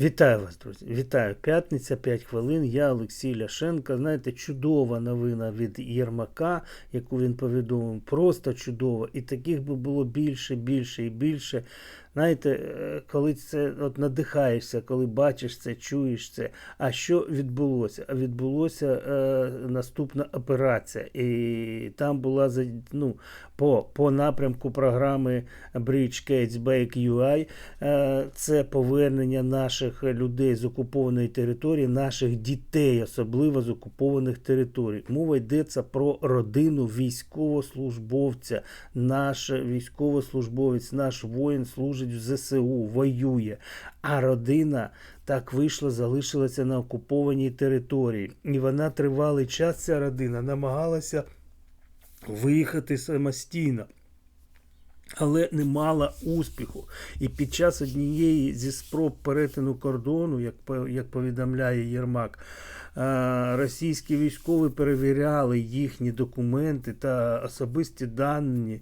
Вітаю вас, друзі. Вітаю. П'ятниця, 5 хвилин. Я Олексій Ляшенко. Знаєте, чудова новина від Єрмака, яку він повідомив. Просто чудова. І таких би було більше, більше і більше. Знаєте, е, коли це от надихаєшся, коли бачиш це, чуєш це. А що відбулося? А відбулося е, наступна операція. І там була ну, по, по напрямку програми Bridge Gates Bake UI. Е, це повернення наших людей з окупованої території, наших дітей, особливо з окупованих територій. Мова йдеться про родину військовослужбовця. Наш військовослужбовець, наш воїн служить в ЗСУ, воює. А родина так вийшло, залишилася на окупованій території. І вона тривалий час, ця родина, намагалася виїхати самостійно. Але не мала успіху. І під час однієї зі спроб перетину кордону, як, як повідомляє Єрмак, е, російські військові перевіряли їхні документи та особисті дані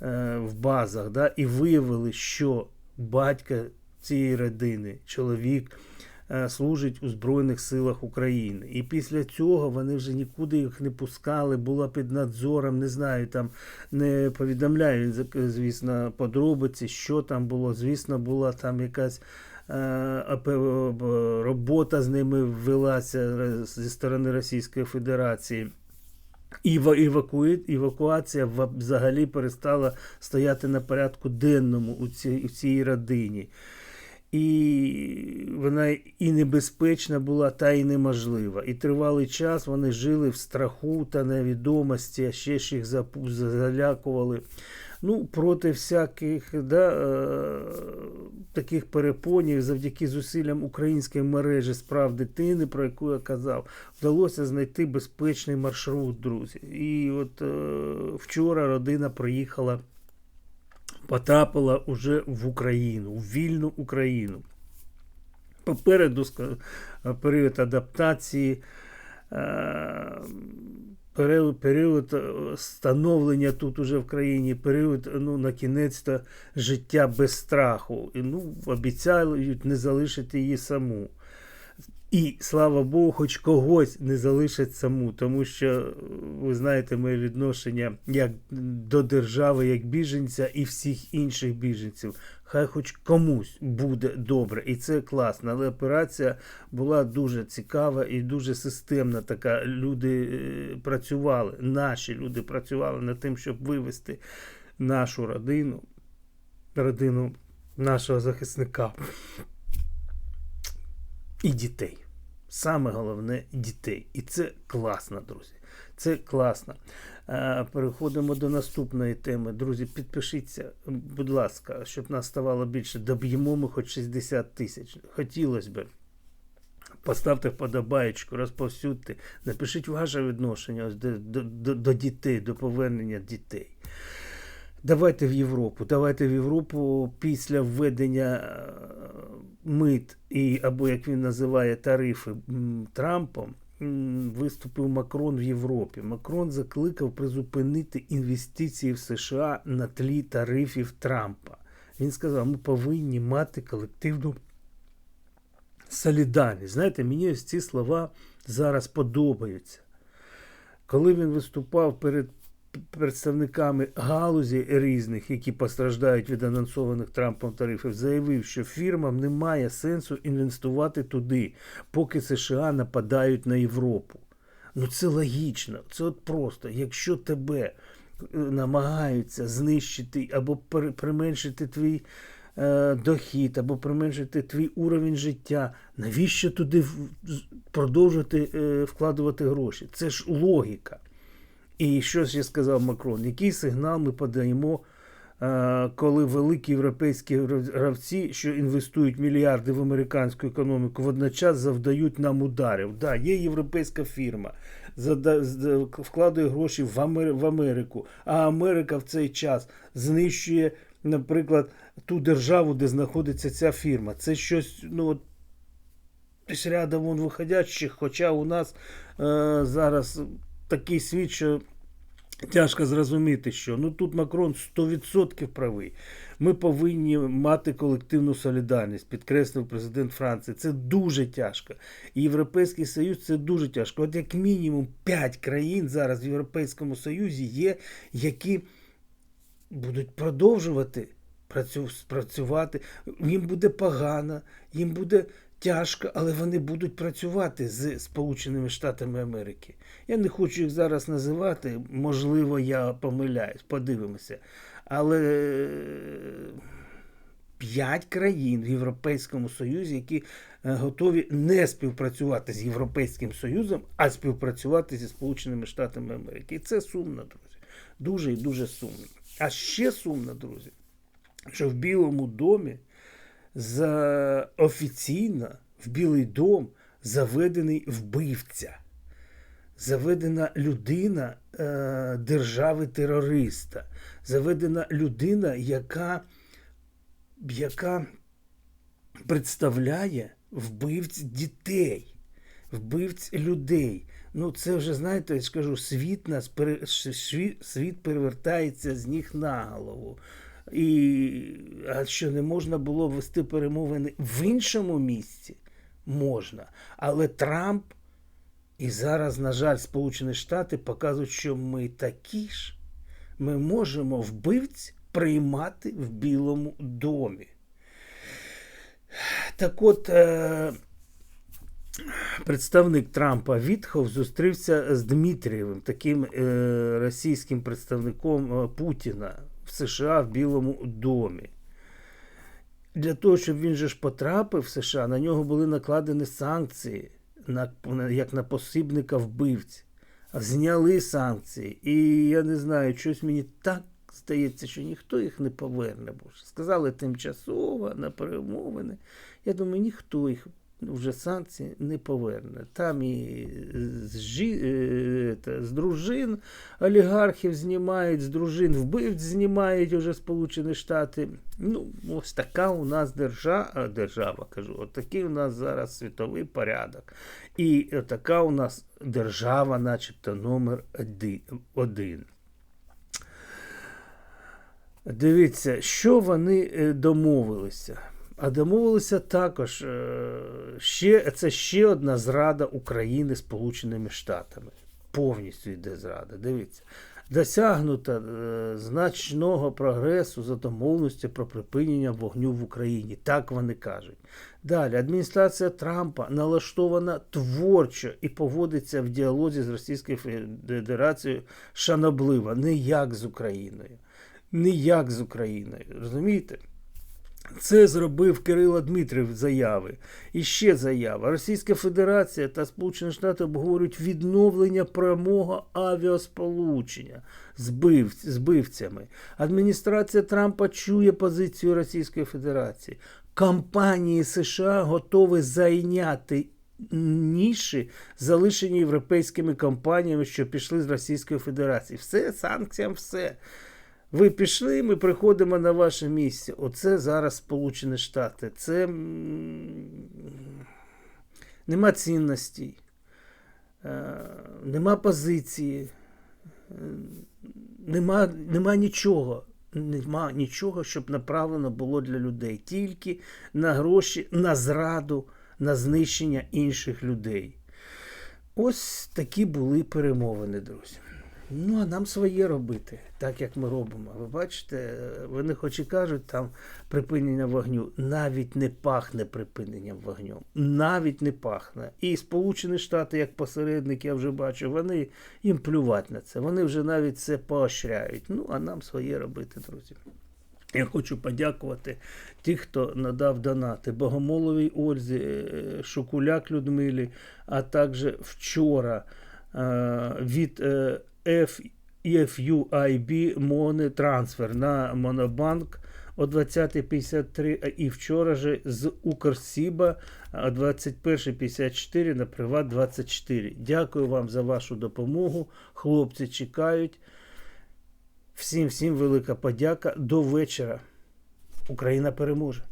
в базах, да, і виявили, що батька цієї родини, чоловік, е, служить у Збройних силах України. І після цього вони вже нікуди їх не пускали, була під надзором, не знаю, там не повідомляю, звісно, подробиці, що там було. Звісно, була там якась. е, Робота з ними велася е, зі сторони Російської Федерації. Іва- евакуї- Евакуація взагалі перестала стояти на порядку денному у цій, у цій родині. І вона і небезпечна була, та й неможлива. І тривалий час вони жили в страху та невідомості, а ще ж їх залякували. Ну, проти всяких да, е, таких перепонів, завдяки зусиллям української мережі справ дитини, про яку я казав, вдалося знайти безпечний маршрут, друзі. І от е, вчора родина приїхала потрапила уже в Україну, в вільну Україну. Попереду період адаптації, е, період, е, становлення тут уже в країні, період, ну, на кінець то життя без страху. І, ну, обіцяють не залишити її саму. І слава Богу, хоч когось не залишать саму, тому що ви знаєте моє відношення як до держави, як біженця і всіх інших біженців. Хай хоч комусь буде добре, і це класно. Але операція була дуже цікава і дуже системна. Така люди е, працювали, наші люди працювали над тим, щоб вивести нашу родину, родину нашого захисника і дітей. Саме головне дітей. І це класно, друзі. Це класно. Е, Переходимо до наступної теми. Друзі, підпишіться, будь ласка, щоб нас ставало більше. Доб'ємо ми хоч 60 тисяч. Хотілося б. Поставте вподобаєчку, розповсюдьте, напишіть ваше відношення до, до, до, до дітей, до повернення дітей. Давайте в Європу. Давайте в Європу після введення е, мит і або як він називає тарифи Трампом. Виступив Макрон в Європі. Макрон закликав призупинити інвестиції в США на тлі тарифів Трампа. Він сказав: ми повинні мати колективну солідарність. Знаєте, мені ось ці слова зараз подобаються. Коли він виступав перед представниками галузі різних, які постраждають від анонсованих Трампом тарифів, заявив, що фірмам немає сенсу інвестувати туди, поки США нападають на Європу. Ну це логічно, це от просто. Якщо тебе е, намагаються знищити або применшити твій е, дохід, або применшити твій уровень життя, навіщо туди продовжувати е, вкладувати гроші? Це ж логіка. І що ще сказав Макрон? Який сигнал ми подаємо, е, коли великі європейські гравці, що інвестують мільярди в американську економіку, водночас завдають нам ударів? Да, є європейська фірма, вкладає гроші в, Америку, а Америка в цей час знищує, наприклад, ту державу, де знаходиться ця фірма. Це щось, ну от. Рядом вон виходячих, хоча у нас е, зараз такий світ, що тяжко зрозуміти, що ну тут Макрон 100% правий. Ми повинні мати колективну солідарність, підкреслив президент Франції. Це дуже тяжко. І Європейський Союз це дуже тяжко. От як мінімум 5 країн зараз в Європейському Союзі є, які будуть продовжувати працювати. Їм буде погано, їм буде тяжко, але вони будуть працювати з Сполученими Штатами Америки. Я не хочу їх зараз називати, можливо, я помиляюсь, подивимося. Але п'ять країн в Європейському Союзі, які е, готові не співпрацювати з Європейським Союзом, а співпрацювати зі Сполученими Штатами Америки. І це сумно, друзі. Дуже і дуже сумно. А ще сумно, друзі, що в Білому домі за офіційно в Білий дом заведений вбивця. Заведена людина е, держави-терориста, заведена людина, яка, яка представляє вбивць дітей, вбивць людей. Ну, це вже, знаєте, я ж світ нас світ перевертається з ніг на голову. І а що не можна було вести перемовини в іншому місці? Можна. Але Трамп і зараз, на жаль, Сполучені Штати показують, що ми такі ж. Ми можемо вбивць приймати в Білому домі. Так от, е, представник Трампа Вітхов зустрівся з Дмитрієвим, таким е, російським представником е, Путіна в США в Білому домі. Для того, щоб він же ж потрапив в США, на нього були накладені санкції, на, як на посібника вбивць. Зняли санкції. І я не знаю, щось мені так здається, що ніхто їх не поверне. Бо сказали тимчасово на перемовини. Я думаю, ніхто їх вже санкції не поверне. Там і з, жі, е, з дружин олігархів знімають, з дружин вбивць знімають уже Сполучені Штати. Ну, ось така у нас держава, держава кажу, от такий у нас зараз світовий порядок. І така у нас держава, начебто, номер один. Дивіться, що вони е, домовилися. А домовилися також е, ще, це ще одна зрада України Сполученими Штатами. Повністю йде зрада. Дивіться. Досягнуто е, значного прогресу за домовленості про припинення вогню в Україні. Так вони кажуть. Далі адміністрація Трампа налаштована творчо і поводиться в діалозі з Російською Федерацією шанобливо, не як з Україною. Не як з Україною. Розумієте? Це зробив Кирило Дмитрів заяви. І ще заява. Російська Федерація та Сполучені Штати обговорюють відновлення прямого авіасполучення з бивцями. Адміністрація Трампа чує позицію Російської Федерації. Компанії США готові зайняти ніші, залишені європейськими компаніями, що пішли з Російської Федерації. Все, санкціям, все. Ви пішли, ми приходимо на ваше місце. Оце зараз Сполучені Штати. Це нема цінностей, нема позиції, е, нема, нема нічого. Нема нічого, щоб направлено було для людей. Тільки на гроші, на зраду, на знищення інших людей. Ось такі були перемовини, друзі. Ну, а нам своє робити, так як ми робимо. Ви бачите, вони хоч і кажуть там припинення вогню, навіть не пахне припиненням вогню. Навіть не пахне. І Сполучені Штати, як посередник, я вже бачу, вони їм плювати на це. Вони вже навіть це поощряють. Ну, а нам своє робити, друзі. Я хочу подякувати тих, хто надав донати Богомоловій Ользі, е, Шукуляк Людмилі, а також вчора е, від е, FUIB Money Transfer на Монобанк о 20.53 а і вчора же з Укрсіба о 21.54 на Приват 24. Дякую вам за вашу допомогу. Хлопці чекають. Всім всім велика подяка. До вечора. Україна переможе.